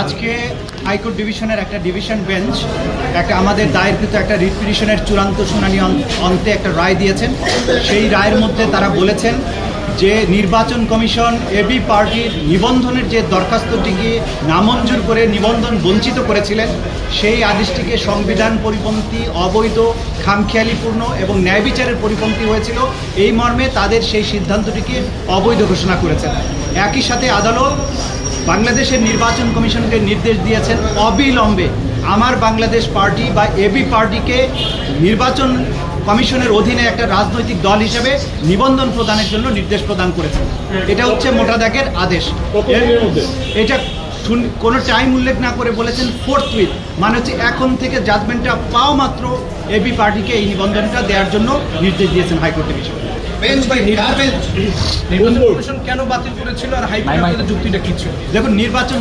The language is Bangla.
আজকে। হাইকোর্ট ডিভিশনের একটা ডিভিশন বেঞ্চ, একটা আমাদের দায়েরকৃত একটা রিট পিটিশনের চূড়ান্ত শুনানি অন্তে একটা রায় দিয়েছেন। সেই রায়ের মধ্যে তারা বলেছেন যে নির্বাচন কমিশন এবি পার্টির নিবন্ধনের যে দরখাস্তটিকে নামঞ্জুর করে নিবন্ধন বঞ্চিত করেছিলেন, সেই আদেশটিকে সংবিধান পরিপন্থী, অবৈধ, খামখেয়ালিপূর্ণ এবং ন্যায় বিচারের পরিপন্থী হয়েছিল। এই মর্মে তাদের সেই সিদ্ধান্তটিকে অবৈধ ঘোষণা করেছেন। একই সাথে আদালত বাংলাদেশের নির্বাচন কমিশনকে নির্দেশ দিয়েছেন অবিলম্বে। আমার বাংলাদেশ পার্টি বা এবি পার্টিকে নির্বাচন কমিশনের অধীনে একটা রাজনৈতিক দল হিসেবে নিবন্ধন প্রদানের জন্য নির্দেশ প্রদান করেছেন। এটা হচ্ছে মোটা দাগের আদেশ। এটা শুন- কোনো টাইম উল্লেখ না করে বলেছেন ফোর্থ উইথ মানে হচ্ছে এখন থেকে জাজমেন্টটা পাও মাত্র এবি পার্টিকে এই নিবন্ধনটা দেওয়ার জন্য নির্দেশ দিয়েছেন হাইকোর্টের ডিভিশন। বেঞ্চ নির্বাচন কেন বাতিল করেছিল আর হাইকোর্টের যুক্তিটা কি ছিল? দেখুন নির্বাচন